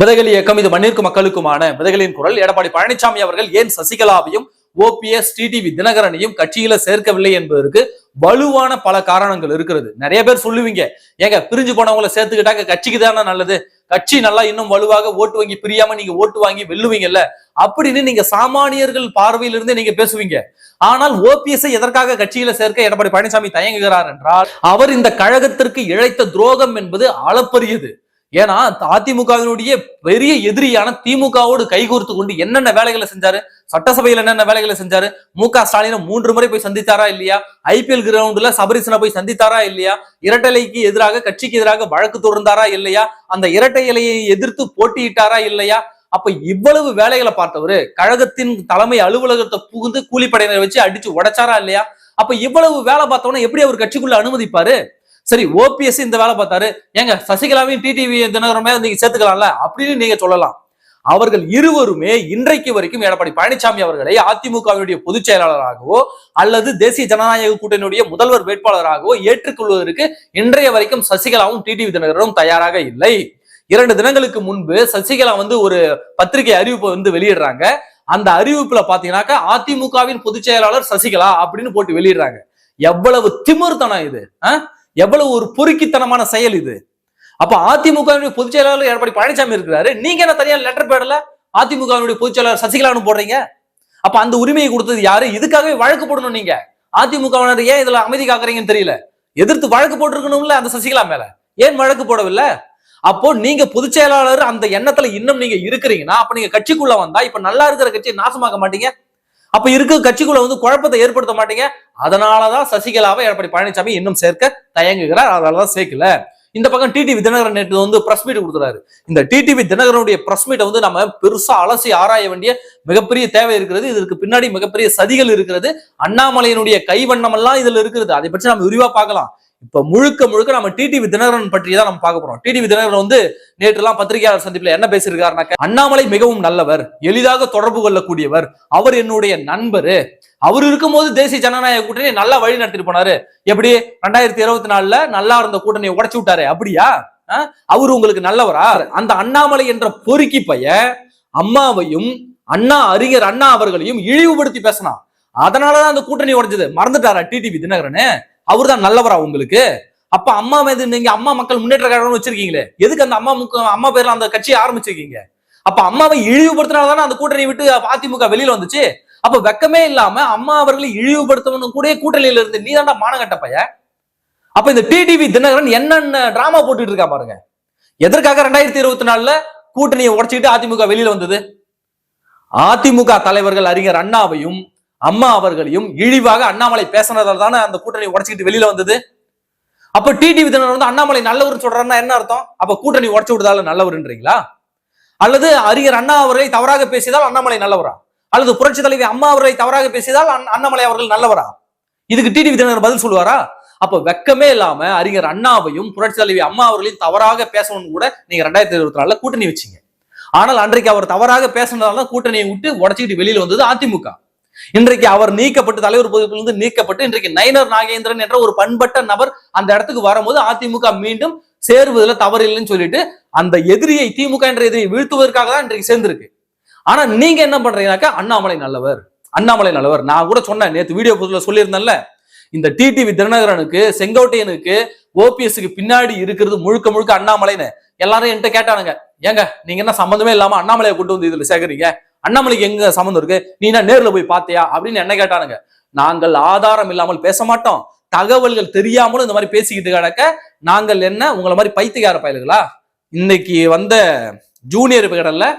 விதைகள் இயக்கம் இது மண்ணிற்கு மக்களுக்குமான விதைகளின் குரல். எடப்பாடி பழனிசாமி அவர்கள் ஏன் சசிகலாவையும் ஓபிஎஸ் டிடிவி தினகரனையும் கட்சியில சேர்க்கவில்லை என்பதற்கு வலுவான பல காரணங்கள் இருக்கிறது. நிறைய பேர் சொல்லுவீங்க ஏங்க பிரிஞ்சு போனவங்களை சேர்த்துக்கிட்டாக்க கட்சிக்கு தானே நல்லது. கட்சி நல்லா இன்னும் வலுவாக ஓட்டு வாங்கி பிரியாம நீங்க ஓட்டு வாங்கி வெல்லுவீங்கல்ல? அப்படின்னு நீங்க சாமானியர்கள் பார்வையிலிருந்து நீங்க பேசுவீங்க. ஆனால் ஓபிஎஸ் எதற்காக கட்சியில சேர்க்க எடப்பாடி பழனிசாமி தயங்குகிறார் என்றால் அவர் இந்த கழகத்திற்கு இழைத்த துரோகம் என்பது அளப்பரியது ஏன்னா அதிமுகவினுடைய பெரிய எதிரியான திமுகவோடு கைகோர்த்து கொண்டு என்னென்ன வேலைகளை செஞ்சாரு? சட்டசபையில் என்னென்ன வேலைகளை செஞ்சாரு? மு க ஸ்டாலினை மூன்று முறை போய் சந்தித்தாரா இல்லையா? ஐபிஎல் கிரவுண்டில் சபரிசனை போய் சந்தித்தாரா இல்லையா? இரட்டலைக்கு எதிராக கட்சிக்கு எதிராக வழக்கு தொடர்ந்தாரா இல்லையா? அந்த இரட்டை இலையை எதிர்த்து போட்டியிட்டாரா இல்லையா? அப்ப இவ்வளவு வேலைகளை பார்த்தவரு கழகத்தின் தலைமை அலுவலகத்தை புகுந்து கூலிப்படையினரை வச்சு அடிச்சு உடைச்சாரா இல்லையா? அப்ப இவ்வளவு வேலை பார்த்தவன எப்படி அவர் கட்சிக்குள்ள அனுமதிப்பாரு? சரி ஓபிஎஸ் இந்த வேலை பார்த்தாரு. ஏங்க சசிகலாவையும் டிடிவி தினகரமே நீங்க சேர்த்துக்கலாம்ல? அப்படின்னு நீங்க சொல்லலாம். அவர்கள் இருவருமே இன்றைக்கு வரைக்கும் எடப்பாடி பழனிசாமி அவர்களை அதிமுகவினுடைய பொதுச் செயலாளராகவோ அல்லது தேசிய ஜனநாயக கூட்டணியுடைய முதல்வர் வேட்பாளராகவோ ஏற்றுக்கொள்வதற்கு இன்றைய வரைக்கும் சசிகலாவும் டிடிவி தினகரனும் தயாராக இல்லை. இரண்டு தினங்களுக்கு முன்பு சசிகலா வந்து ஒரு பத்திரிகை அறிவிப்பை வந்து வெளியிடுறாங்க. அந்த அறிவிப்புல பாத்தீங்கன்னாக்கா அதிமுகவின் பொதுச் செயலாளர் சசிகலா அப்படின்னு போட்டு வெளியிடுறாங்க. எவ்வளவு திமிர்த்தனம் இது ஆஹ்? எவ்வளவு ஒரு பொறுக்கித்தனமான செயல் இது. அப்ப அதிமுகவினுடைய பொதுச் செயலாளர் எடப்பாடி பழனிசாமி இருக்கிறாரு. நீங்க என்ன தனியா லெட்டர் பேடல? அதிமுகவினுடைய பொதுச் செயலாளர் சசிகலான்னு போடுறீங்க? அப்ப அந்த உரிமையை கொடுத்தது யாரு? இதுக்காகவே வழக்கு போடணும் நீங்க. அதிமுகவினர் ஏன் இதுல அமைதி காக்குறீங்கன்னு தெரியல. எதிர்த்து வழக்கு போட்டிருக்கணும்ல அந்த சசிகலா மேல. ஏன் வழக்கு போடவில்லை? அப்போ நீங்க பொதுச் செயலாளர் அந்த எண்ணத்துல இன்னும் நீங்க இருக்கிறீங்கன்னா அப்ப நீங்க கட்சிக்குள்ள வந்தா இப்ப நல்லா இருக்கிற கட்சியை நாசமாக்க மாட்டீங்க. அப்ப இருக்க கட்சிக்குள்ள வந்து குழப்பத்தை ஏற்படுத்த மாட்டீங்க. அதனாலதான் சசிகலாவை எடப்பாடி பழனிசாமி இன்னும் சேர்க்க தயங்குகிறார். அதனாலதான் சேர்க்கல. இந்த பக்கம் டிடிவி தினகரன் நேற்று வந்து பிரஸ் மீட் கொடுத்துறாரு. இந்த டிடிவி தினகரனுடைய பிரஸ் மீட்டை வந்து நம்ம பெருசா அலசி ஆராய வேண்டிய மிகப்பெரிய தேவை இருக்கிறது. இதற்கு பின்னாடி மிகப்பெரிய சதிகள் இருக்கிறது. அண்ணாமலையினுடைய கைவண்ணம் எல்லாம் இதுல இருக்கிறது. அதை பற்றி நம்ம விரிவா பார்க்கலாம். இப்ப முழுக்க முழுக்க நம்ம டிடிவி தினகரன் பற்றி தான் நம்ம பார்க்க போறோம். டிடிவி தினகரன் வந்து நேற்று எல்லாம் பத்திரிகையாளர் சந்திப்புல என்ன பேசியிருக்காருனாக்க அண்ணாமலை மிகவும் நல்லவர் எளிதாக தொடர்பு கொள்ளக்கூடியவர். அவர் என்னுடைய நண்பரு. அவர் இருக்கும்போது தேசிய ஜனநாயக கூட்டணி நல்லா வழி நடத்திட்டு போனாரு. எப்படி? ரெண்டாயிரத்தி இருபத்தி நாலுல நல்லா இருந்த கூட்டணியை உடைச்சு விட்டாரு. அப்படியா? அவர் உங்களுக்கு நல்லவரா? அந்த அண்ணாமலை என்ற பொறுக்கி பைய அம்மாவையும் அண்ணா அறிஞர் அண்ணா அவர்களையும் இழிவுபடுத்தி பேசினான். அதனாலதான் அந்த கூட்டணி உடைஞ்சது. மறந்துட்டாரா டிடிவி தினகரன் அவர் தான் நல்லவரா உங்களுக்கு? அப்ப அம்மா மீது நீங்க அம்மா மக்கள் முன்னேற்ற கழகம்னு வச்சிருக்கீங்களே. எதுக்கு அந்த அம்மா அம்மா பேர்ல அந்த கட்சியை ஆரம்பிச்சிருக்கீங்க? அப்ப அம்மாவை இழிவுபடுத்தினால்தானே அந்த கூட்டணி விட்டு அதிமுக வெளியில வந்துச்சு? அப்ப வெக்கமே இல்லாம அம்மா அவர்களை இழிவுபடுத்தவனும் கூட கூட்டணியில இருந்து நீ தாண்டா மானகட்ட பைய? அப்ப இந்த டிடிவி தினகரன் என்னென்ன டிராமா போட்டுட்டு இருக்கா பாருங்க. எதற்காக ரெண்டாயிரத்தி இருபத்தி நாலுல கூட்டணியை உடைச்சிக்கிட்டு அதிமுக வெளியில வந்தது? அதிமுக தலைவர்கள் அறிஞர் அண்ணாவையும் அம்மா அவர்களையும் இழிவாக அண்ணாமலை பேசினதால தானே அந்த கூட்டணி உடச்சிக்கிட்டு வெளியில வந்தது? அப்ப டிடிவி தினம் வந்து அண்ணாமலை நல்லவர்னு சொல்றாருன்னா என்ன அர்த்தம்? அப்ப கூட்டணி உடச்சு விடுதால நல்லவர்ன்றீங்களா? அல்லது அறிஞர் அண்ணா அவர்களை தவறாக பேசியதால் அண்ணாமலை நல்லவரா? அல்லது புரட்சி தலைவி அம்மா அவர்களை தவறாக பேசியதால் அண்ண- அண்ணாமலை அவர்கள் நல்லவரா? இதுக்கு டிடிவி தினகரன் பதில் சொல்லுவாரா? அப்ப வெக்கமே இல்லாம அறிஞர் அண்ணாவையும் புரட்சி தலைவி அம்மா அவர்களையும் தவறாக பேசணும்னு கூட நீங்க ரெண்டாயிரத்தி இருபத்தி நாலுல கூட்டணி வச்சீங்க. ஆனால் அன்றைக்கு அவர் தவறாக பேசினதால கூட்டணியை விட்டு உடச்சிக்கிட்டு வெளியில வந்தது அதிமுக. இன்றைக்கு அவர் நீக்கப்பட்டு தலைவர் பொறுப்பிலிருந்து நீக்கப்பட்டு இன்றைக்கு நைனர் நாகேந்திரன் என்ற ஒரு பண்பட்ட நபர் அந்த இடத்துக்கு வரும்போது அதிமுக மீண்டும் சேருவதில் தவறு இல்லைன்னு சொல்லிட்டு அந்த எதிரியை திமுக என்ற எதிரியை வீழ்த்துவதற்காக தான் இன்றைக்கு சேர்ந்திருக்கு. ஆனா நீங்க என்ன பண்றீங்கன்னாக்கா அண்ணாமலை நல்லவர். அண்ணாமலை நல்லவர். நான் கூட சொன்னேன் நேத்து வீடியோ புதுல சொல்லியிருந்தேன்ல. இந்த டிடிவி தினகரனுக்கு செங்கோட்டையனுக்கு ஓபிஎஸ்க்கு பின்னாடி இருக்கிறது முழுக்க முழுக்க அண்ணாமலைன்னு. எல்லாரும் என்கிட்ட கேட்டானுங்க ஏங்க நீங்க என்ன சம்மந்தமே இல்லாம அண்ணாமலையை கொண்டு வந்து இதுல சேகரிங்க? அண்ணாமலைக்கு எங்க சம்மந்தம் இருக்கு? நீ என்ன நேர்ல போய் பாத்தியா அப்படின்னு என்ன கேட்டானுங்க. நாங்கள் ஆதாரம் இல்லாமல் பேச மாட்டோம். தகவல்கள் தெரியாமலும் இந்த மாதிரி பேசிக்கிட்டு கிடக்க நாங்கள் என்ன உங்களை மாதிரி பைத்தியக்கார பயல்களா? இன்னைக்கு வந்த ஜூனியர் கடல்ல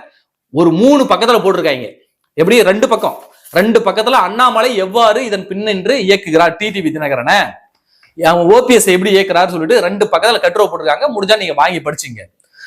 ஒரு மூணு பக்கத்துல போட்டிருக்காங்க. எப்படி? ரெண்டு பக்கம். ரெண்டு பக்கத்துல அண்ணாமலை எவ்வாறு இதன் பின்னின்று இயக்குகிறார்? டிடிவி தினகரனை. அவன் ஓபிஎஸ் எப்படி இயக்குறாரு சொல்லிட்டு ரெண்டு பக்கத்துல கட்டுரை போட்டிருக்காங்க. முடிஞ்சா நீங்க வாங்கி படிச்சீங்க.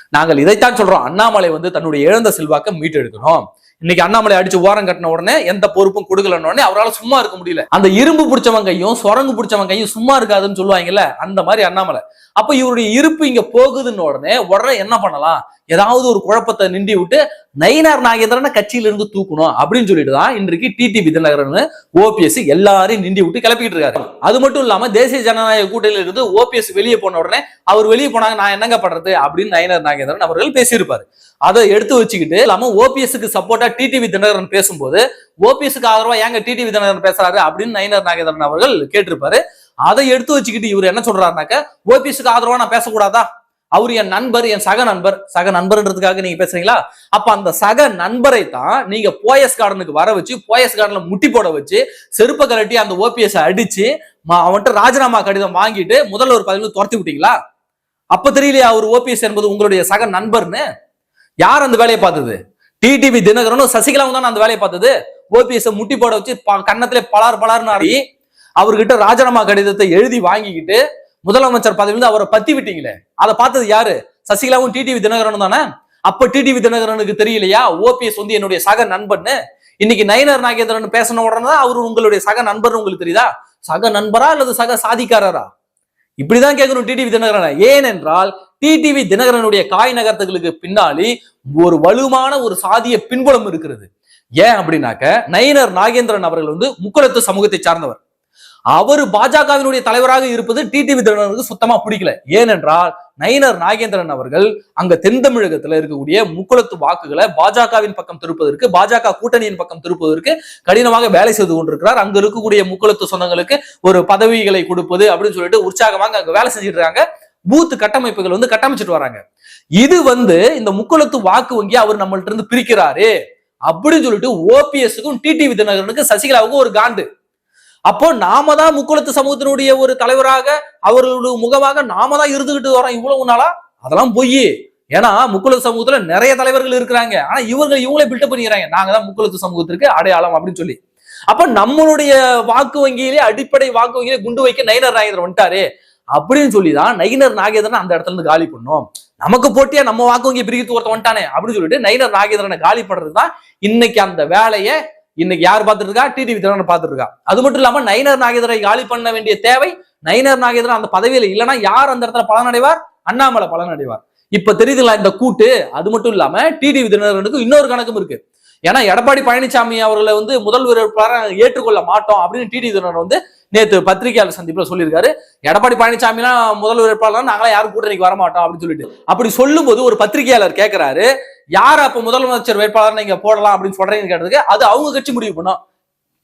நாங்கள் இதைத்தான் சொல்றோம். அண்ணாமலை வந்து தன்னுடைய இழந்த செல்வாக்க மீட்டெடுக்கணும். இன்னைக்கு அண்ணாமலை அடிச்சு ஓரம் கட்டின உடனே எந்த பொறுப்பும் கொடுக்கலன்னு உடனே அவரால் சும்மா இருக்க முடியல. அந்த இரும்பு பிடிச்சவன் கையும் சுரங்கு பிடிச்சவன் கையும் சும்மா இருக்காதுன்னு சொல்லுவாங்கல்ல அந்த மாதிரி அண்ணாமலை. அப்ப இவருடைய இருப்பு இங்க போகுதுன்னு உடனே உடனே என்ன பண்ணலாம்? ஏதாவது ஒரு குழப்பத்தை நிண்டி விட்டு நயினார் நாகேந்திரனை கட்சியில இருந்து தூக்கணும் அப்படின்னு சொல்லிட்டு தான் இன்றைக்கு டிடி தினகரன் ஓபிஎஸ் எல்லாரையும் நிண்டி விட்டு கிளப்பிட்டு இருக்காரு. அது மட்டும் இல்லாம தேசிய ஜனநாயக கூட்டணியில இருந்து ஓபிஎஸ் வெளியே போன உடனே அவர் வெளியே போனாங்க நான் என்னங்க பண்றது அப்படின்னு நயினார் நாகேந்திரன் அவர்கள் பேசியிருப்பாரு. அதை எடுத்து வச்சுக்கிட்டு இல்லாம ஓபிஎஸ்க்கு சப்போர்ட்டா டிடிவி தினகரன் பேசும்போது ஓபிஎஸ்க்கு ஆதரவா ஏங்க டிடிவி தினகரன் பேசுறாரு அப்படின்னு நயினார் நாகேந்திரன் அவர்கள் கேட்டிருப்பாரு. அதை எடுத்து வச்சுக்கிட்டு இவர் என்ன சொல்றாருனாக்க ஓபிஎஸ்க்கு ஆதரவா நான் பேசக்கூடாதா? அவர் என் நண்பர் என் சக நண்பர் சக நண்பர்ன்றதுக்காக நீங்க பேசுறீங்களா? அப்ப அந்த சக நண்பரை தான் நீங்க போயஸ் கார்டனுக்கு வர வச்சு போயஸ் கார்டன்ல முட்டி போட வச்சு செருப்ப கலட்டி அந்த ஓபிஎஸ் அடிச்சு அவன்கிட்ட ராஜினாமா கடிதம் வாங்கிட்டு முதல்வர் பதவியில துரத்தி விட்டீங்களா? அப்ப தெரியலையா அவர் ஓபிஎஸ் என்பது உங்களுடைய சக நண்பர்னு? யார் அந்த வேலையை பார்த்தது? டிடிவி தினகரனும் சசிகலாவும் தான் அந்த வேலையை பார்த்தது? ஓபிஎஸ் முட்டி போட வச்சு ப- கன்னத்திலே பலார் பலார்னு ஆடி அவர்கிட்ட ராஜினாமா கடிதத்தை எழுதி வாங்கிக்கிட்டு முதலமைச்சர் பதவியிலிருந்து அவரை பத்தி விட்டீங்களே அதை பார்த்தது யாரு? சசிகலாவும் டிடிவி தினகரனும் தானே? அப்ப டிடிவி தினகரனுக்கு தெரியலையா? ஓபிஎஸ் வந்து என்னுடைய சக நண்பன்னு. இன்னைக்கு நயனர் நாகேந்திரன் பேசின உடனே தான் அவர் உங்களுடைய சக நண்பர்னு உங்களுக்கு தெரியுதா? சக நண்பரா அல்லது சக சாதிக்காரரா? இப்படிதான் கேட்கணும் டிடிவி தினகரனை. ஏனென்றால் டிடிவி தினகரனுடைய காய் நகர்த்துகளுக்கு பின்னாடி ஒரு வலுவான ஒரு சாதிய பின்புலம் இருக்கிறது. ஏன் அப்படின்னாக்க நயினர் நாகேந்திரன் அவர்கள் வந்து முக்குளத்து சமூகத்தை சார்ந்தவர். அவர் பாஜகவினுடைய தலைவராக இருப்பது டிடிவி தினகரனுக்கு சுத்தமா பிடிக்கல. ஏனென்றால் நயினர் நாகேந்திரன் அவர்கள் அங்க தென் தமிழகத்துல இருக்கக்கூடிய முக்குளத்து வாக்குகளை பாஜகவின் பக்கம் திருப்பதற்கு பாஜக கூட்டணியின் பக்கம் திருப்பதற்கு கடினமாக வேலை செய்து கொண்டிருக்கிறார். அங்க இருக்கக்கூடிய முக்குளத்து சொந்தங்களுக்கு ஒரு பதவிகளை கொடுப்பது அப்படின்னு சொல்லிட்டு உற்சாகமாக அங்க வேலை செஞ்சுட்டு இருக்காங்க. பூத்து கட்டமைப்புகள் வந்து கட்டமைச்சிட்டு வராங்க. இது வந்து இந்த முக்குளத்து வாக்கு வங்கி அவர் நம்மள்ட்ட இருந்து பிரிக்கிறாரு அப்படின்னு சொல்லிட்டு ஓபிஎஸ்க்கும் டிடிவி தினகரனுக்கு சசிகலாவுக்கும் ஒரு காண்டு. அப்போ நாம தான் முக்குளத்து சமூகத்தினுடைய ஒரு தலைவராக அவர்களுடைய முகமாக நாம தான் இருந்துகிட்டு வரோம் இவ்வளவு நாளா? அதெல்லாம் பொய். ஏன்னா முக்குளத்து சமூகத்துல நிறைய தலைவர்கள் இருக்கிறாங்க. ஆனா இவர்கள் இவங்களே பில்டப் பண்ணிக்கிறாங்க. நாங்க தான் முக்குளத்து சமூகத்திற்கு அடையாளம் அப்படின்னு சொல்லி. அப்ப நம்மளுடைய வாக்கு வங்கியிலே அடிப்படை வாக்கு வங்கியிலே குண்டு வைக்க நயினர் நாயகர் வந்துட்டாரு. அப்படின்னு சொல்லி தான் நயினர் நாகேந்திரன் அந்த இடத்துல இருந்து காலி பண்ணோம். நமக்கு போட்டியா நம்ம வாக்கு வங்கி பிரித்து ஒருத்த வந்துட்டானே அப்படின்னு சொல்லிட்டு நயினர் நாகேந்திரனை காலி பண்றதுதான் இன்னைக்கு அந்த வேலையை இன்னைக்கு யார் பார்த்துட்டு இருக்கா? டிடிவி தினகரன் பார்த்துட்டு இருக்கா? அது மட்டும் இல்லாம நயினர் நாகேந்திரனை காலி பண்ண வேண்டிய தேவை நயினர் நாகேந்திரன் அந்த பதவியில இல்லைன்னா யார் அந்த இடத்துல பலனடைவார்? அண்ணாமலை பலனடைவார். இப்ப தெரியுதுங்களா இந்த கூட்டு? அது மட்டும் இல்லாம டிடிவி தினகரனுக்கு இன்னொரு கணக்கும் இருக்கு. ஏன்னா எடப்பாடி பழனிசாமி அவர்களை வந்து முதல் வேட்பாளராக ஏற்றுக்கொள்ள மாட்டோம் அப்படின்னு டிடிவி தினகரன் வந்து நேற்று பத்திரிகையாளர் சந்திப்புல சொல்லியிருக்காரு. எடப்பாடி பழனிசாமிலாம் முதல் வேட்பாளர் நாங்களாம் யாரும் கூட்டணிக்கு வர மாட்டோம் அப்படின்னு சொல்லிட்டு. அப்படி சொல்லும்போது ஒரு பத்திரிகையாளர் கேட்கிறாரு யார் அப்ப முதலமைச்சர் வேட்பாளர் நீங்க போடலாம் அப்படின்னு சொல்றீங்கன்னு கேட்டதுக்கு அது அவங்க கட்சி முடிவு பண்ணும்.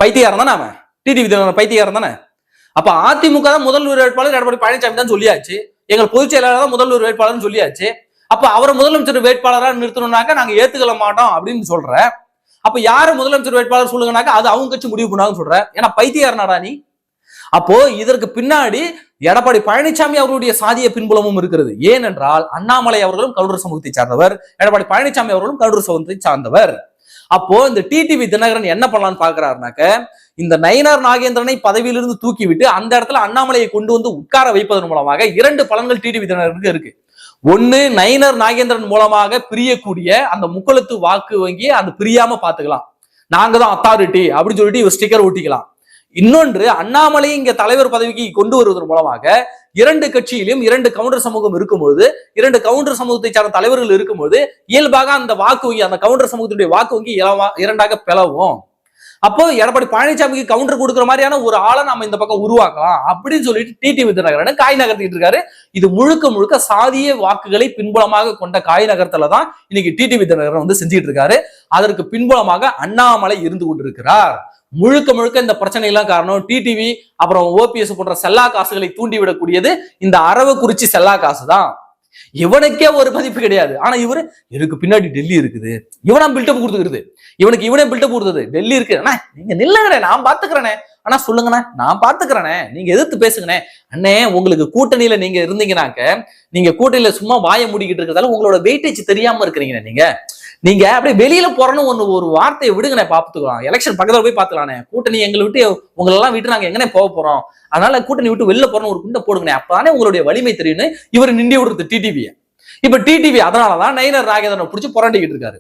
பைத்தியாரம் தானே அவன்? டிடிவி தினகரன் பைத்தியாரம் தானே? அப்ப அதிமுக தான் முதல்வர் வேட்பாளர் எடப்பாடி பழனிசாமி தான் சொல்லியாச்சு. எங்கள் பொதுச் செயலாளர் தான் முதல்வர் வேட்பாளர்னு சொல்லியாச்சு. அப்ப அவரை முதலமைச்சர் வேட்பாளராக நிறுத்தணும்னாக்க நாங்க ஏத்துக்கல மாட்டோம் அப்படின்னு சொல்ற. அப்ப யாரு முதலமைச்சர் வேட்பாளர் சொல்லுங்கனாக்க அது அவங்க கட்சி முடிவு பண்ணாங்கன்னு சொல்ற. ஏன்னா பைத்தியாரனாடா நீ? அப்போ இதற்கு பின்னாடி எடப்பாடி பழனிசாமி அவர்களுடைய சாதிய பின்புலமும் இருக்கிறது. ஏனென்றால் அண்ணாமலை அவர்களும் கவுண்டர் சமூகத்தை சார்ந்தவர் எடப்பாடி பழனிசாமி அவர்களும் கவுண்டர் சமூகத்தை சார்ந்தவர். அப்போ இந்த டிடிவி தினகரன் என்ன பண்ணலாம்னு பாக்குறாருனாக்க இந்த நயினார் நாகேந்திரனை பதவியிலிருந்து தூக்கி விட்டு அந்த இடத்துல அண்ணாமலையை கொண்டு வந்து உட்கார வைப்பதன் மூலமாக இரண்டு பலன்கள் டிடிவி தினகரனுக்கு இருக்கு. ஒன்னு நயினர் நாகேந்திரன் மூலமாக பிரியக்கூடிய அந்த முக்குளத்து வாக்கு வங்கி அந்த பிரியாம பாத்துக்கலாம் நாங்க தான் அத்தாரிட்டி அப்படின்னு சொல்லிட்டு இவர் ஸ்டிக்கர் ஒட்டிக்கலாம். இன்னொன்று அண்ணாமலை இங்க தலைவர் பதவிக்கு கொண்டு வருவதன் மூலமாக இரண்டு கட்சியிலும் இரண்டு கவுண்டர் சமூகம் இருக்கும்போது இரண்டு கவுண்டர் சமூகத்தை சார்ந்த தலைவர்கள் இருக்கும்போது இயல்பாக அந்த வாக்கு வங்கி அந்த கவுண்டர் சமூகத்தினுடைய வாக்கு வங்கி இரண்டாக பிளவும். அப்போ எடப்பாடி பழனிசாமிக்கு கவுண்டர் கொடுக்குற மாதிரியான ஒரு ஆளை நம்ம இந்த பக்கம் உருவாக்கலாம் அப்படின்னு சொல்லிட்டு டிடி தினகரன் காய் நகர்த்திட்டு இருக்காரு. இது முழுக்க முழுக்க சாதிய வாக்குகளை பின்புலமாக கொண்ட காய் நகரத்துல தான் இன்னைக்கு டிடி தினகரன் வந்து செஞ்சுட்டு இருக்காரு. அதற்கு பின்புலமாக அண்ணாமலை இருந்து கொண்டிருக்கிறார். முழுக்க முழுக்க இந்த பிரச்சனை எல்லாம் காரணம் டிடிவி அப்புறம் ஓபிஎஸ் போன்ற செல்லா காசுகளை தூண்டி விடக்கூடியது இந்த அரவக்குறிச்சி செல்லா காசு தான் இவனுக்கே ஒரு மதிப்பு கிடையாது. ஆனா இவரு எனக்கு பின்னாடி டெல்லி இருக்குது. இவனா பில்டப் கொடுத்துக்கிறது. இவனுக்கு இவனே பில்டப் கொடுத்தது. டெல்லி இருக்கு. அண்ணா நீங்க நில்லுங்கண்ணே நான் பாத்துக்கிறேனே ஆனா சொல்லுங்கண்ணே. நான் பாத்துக்கிறேனே நீங்க எதிர்த்து பேசுங்கண்ணே. அண்ணே உங்களுக்கு கூட்டணியில நீங்க இருந்தீங்கன்னாக்க நீங்க கூட்டணியில சும்மா வாய மூடிக்கிட்டு இருக்கிறதால உங்களோட வெயிட்டேஜ் தெரியாம இருக்கிறீங்க நீங்க. நீங்க அப்படியே வெளியில போறன்னு ஒண்ணு ஒரு வார்த்தையை விடுங்கண்ணே பாத்துக்கலாம். எலெக்ஷன் பக்கத்துல போய் பாத்துக்கலானே கூட்டணி எங்களை விட்டு உங்களை எல்லாம் விட்டு நாங்க எங்கனே போக போறோம்? அதனால கூட்டணி விட்டு வெளில போறோம்னு ஒரு குண்டை போடுங்கண்ணே. அப்பதானே உங்களுடைய வலிமை தெரியும்னு இவர் நிண்டி விடுறது டிடிவியை இப்ப டிடிவி அதனாலதான் நயினர் நாகேந்திரனை பிடிச்சி புரண்டிக்கிட்டு இருக்காரு.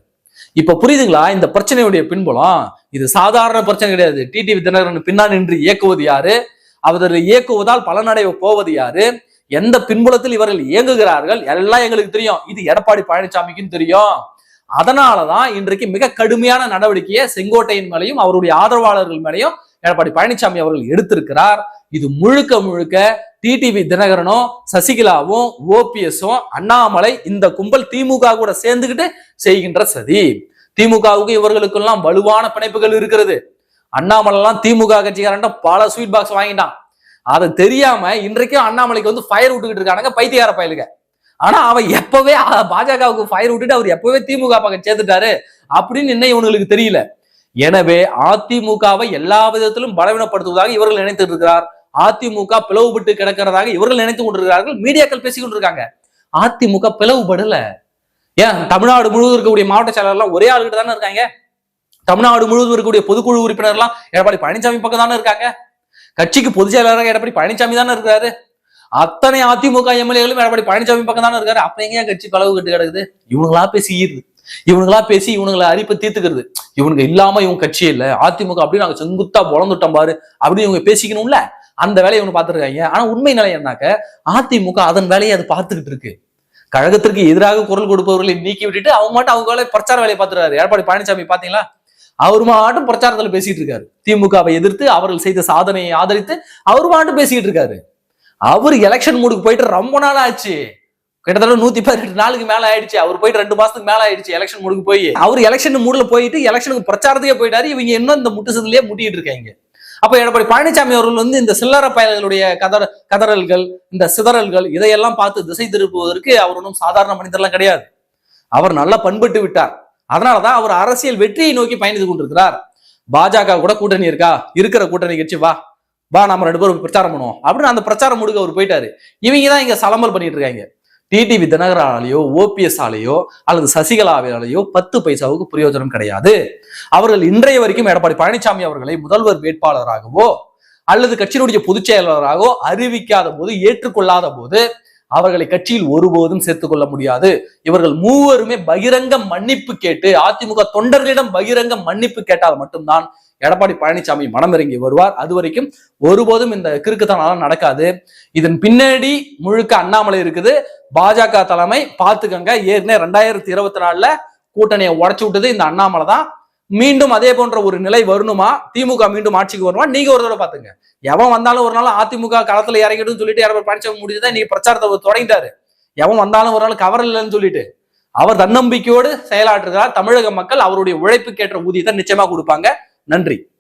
இப்ப புரியுதுங்களா? இந்த பிரச்சனையுடைய பின்புலம் இது சாதாரண பிரச்சனை கிடையாது. டிடிவி தினகரன் பின்னால் நின்று இயக்குவது யாரு? அவர் இயக்குவதால் பலனடைய போவது யாரு? எந்த பின்புலத்தில் இவர்கள் இயங்குகிறார்கள்? எல்லாம் எங்களுக்கு தெரியும். இது எடப்பாடி பழனிசாமிக்கும் தெரியும். அதனாலதான் இன்றைக்கு மிக கடுமையான நடவடிக்கையை செங்கோட்டையின் மேலையும் அவருடைய ஆதரவாளர்கள் மேலையும் எடப்பாடி பழனிசாமி அவர்கள் எடுத்திருக்கிறார். இது முழுக்க முழுக்க டிடிவி தினகரனும் சசிகலாவும் ஓபிஎஸும் அண்ணாமலை இந்த கும்பல் திமுக கூட சேர்ந்துகிட்டு செய்கின்ற சதி. திமுகவுக்கு இவர்களுக்கெல்லாம் வலுவான பிணைப்புகள் இருக்கிறது. அண்ணாமலை எல்லாம் திமுக கட்சிக்காரன் பல ஸ்வீட் பாக்ஸ் வாங்கிட்டான். அது தெரியாம இன்றைக்கும் அண்ணாமலைக்கு வந்து ஃபயர் விட்டுக்கிட்டு இருக்கானுங்க பைத்தியார பயலுக. ஆனா அவன் எப்பவே பாஜகவுக்கு ஃபயர் விட்டுட்டு அவர் எப்பவே திமுக பக்கம் சேர்த்துட்டாரு அப்படின்னு இன்னும் இவனுங்களுக்கு தெரியல. எனவே அதிமுகவை எல்லா விதத்திலும் பலவீனப்படுத்துவதாக இவர்கள் நினைத்துட்டு இருக்கிறார். அதிமுக பிளவுபட்டு கிடக்கிறதாக இவர்கள் நினைத்து கொண்டிருக்கிறார்கள். மீடியாக்கள் பேசிக் கொண்டிருக்காங்க. அதிமுக பிளவுபடல. ஏன்? தமிழ்நாடு முழுவதும் இருக்கக்கூடிய மாவட்ட செயலாளர்லாம் ஒரே ஆளுகிட்ட தானே இருக்காங்க. தமிழ்நாடு முழுவதும் இருக்கக்கூடிய பொதுக்குழு உறுப்பினர்லாம் எடப்பாடி பழனிசாமி பக்கம் தானே இருக்காங்க. கட்சிக்கு பொதுச் செயலாளராக எடப்பாடி பழனிசாமி தானே இருக்காரு அத்தனை அதிமுக எம்எல்ஏகளும் எடப்பாடி பழனிசாமி பக்கம் தானே இருக்காரு. அப்ப எங்கேயா கட்சி பிளவு கட்டு கிடக்குது? இவங்களா பேசிக்கிறது இவனுங்களா பேசி இவனுங்களை அரிப்பை தீர்த்துக்கிறது. இவனுங்க இல்லாம இவங்க கட்சி இல்லை. அதிமுக அப்படின்னு நாங்க செங்குத்தா பொழந்துட்டோம் பாரு அப்படின்னு இவங்க பேசிக்கணும்ல? அந்த வேலையை இவங்க பார்த்துருக்காங்க. ஆனா உண்மை நிலை என்னாக்க அதிமுக அதன் வேலையை அது பார்த்துக்கிட்டு இருக்கு. கழகத்திற்கு எதிராக குரல் கொடுப்பவர்களை நீக்கி விட்டுட்டு அவங்க மட்டும் அவங்க வேலை பிரச்சார வேலையை பார்த்துறாரு எடப்பாடி பழனிசாமி பாத்தீங்களா? அவர் மாட்டும் பிரச்சாரத்துல பேசிட்டு இருக்காரு. திமுகவை எதிர்த்து அவர்கள் செய்த சாதனையை ஆதரித்து அவர் மாட்டும் பேசிக்கிட்டு இருக்காரு. அவர் எலெக்ஷன் மூடுக்கு போயிட்டு ரொம்ப நாள் ஆச்சு. கிட்டத்தட்ட நூத்தி பதினெட்டு நாளுக்கு மேல ஆயிடுச்சு. அவர் போயிட்டு ரெண்டு மாசத்துக்கு மேல ஆயிடுச்சு எலெக்ஷன் மூடுக்கு போய். அவர் எலெக்ஷன் மூடுல போயிட்டு எலெக்ஷனுக்கு பிரச்சாரத்துக்கே போயிட்டாரு. இவங்க இன்னும் இந்த முட்டுசதுலயே முட்டிட்டு இருக்காங்க. அப்ப எடப்பாடி பழனிசாமி அவர்கள் வந்து இந்த சில்லற பயல்களுடைய கதற கதறல்கள் இந்த சிதறல்கள் இதையெல்லாம் பார்த்து திசை திருப்புவதற்கு அவர் ஒன்றும் சாதாரண மனிதர்லாம் கிடையாது. அவர் நல்லா பண்பட்டு விட்டார். அதனாலதான் அவர் அரசியல் வெற்றியை நோக்கி பயணித்து கொண்டிருக்கிறார். பாஜக கூட கூட்டணி இருக்கா? இருக்கிற கூட்டணி கட்சி வா. வா நம்ம ரெண்டு பேரும் பிரச்சாரம் பண்ணுவோம். அப்படின்னு அந்த பிரச்சாரம் முடுக்க அவர் போயிட்டாரு. இவங்க தான் இங்க சலம்பல் பண்ணிட்டு இருக்காங்க. டிடிவி தினகராலேயோ ஓபிஎஸ் ஆலேயோ அல்லது சசிகலாவாலேயோ பத்து பைசாவுக்கு பிரயோஜனம் கிடையாது. அவர்கள் இன்றைய வரைக்கும் எடப்பாடி பழனிசாமி அவர்களை முதல்வர் வேட்பாளராகவோ அல்லது கட்சியினுடைய பொதுச் செயலாளராகவோ அறிவிக்காத போது ஏற்றுக்கொள்ளாத போது அவர்களை கட்சியில் ஒருபோதும் சேர்த்துக் கொள்ள முடியாது. இவர்கள் மூவருமே பகிரங்க மன்னிப்பு கேட்டு அதிமுக தொண்டர்களிடம் பகிரங்க மன்னிப்பு கேட்டால் மட்டும்தான் எடப்பாடி பழனிசாமி மனமிறங்கி வருவார். அது வரைக்கும் ஒருபோதும் இந்த கிறுக்குத்தனாலாம் நடக்காது. இதன் பின்னாடி முழுக்க அண்ணாமலை இருக்குது. பாஜக தலைமை பார்த்துக்கங்க. ஏற்கனவே ரெண்டாயிரத்தி இருபத்தி நாலுல கூட்டணியை உடச்சு விட்டது இந்த அண்ணாமலை தான். மீண்டும் அதே போன்ற ஒரு நிலை வரணுமா? திமுக மீண்டும் ஆட்சிக்கு வருமா? நீங்க ஒரு தடவை பாத்துங்க எவன் வந்தாலும் ஒரு நாள் அதிமுக களத்துல இறங்கிடும் சொல்லிட்டு யாரும் பழனிசாமி முடிஞ்சதா நீங்க பிரச்சாரத்தை தொடங்கிட்டாரு. எவன் வந்தாலும் ஒரு நாள் கவர் இல்லைன்னு சொல்லிட்டு. அவர் தன்னம்பிக்கையோடு செயலாற்றுகிறார் தமிழக மக்கள் அவருடைய உழைப்புக்கேற்ற ஊதியத்தை நிச்சயமா கொடுப்பாங்க. நன்றி.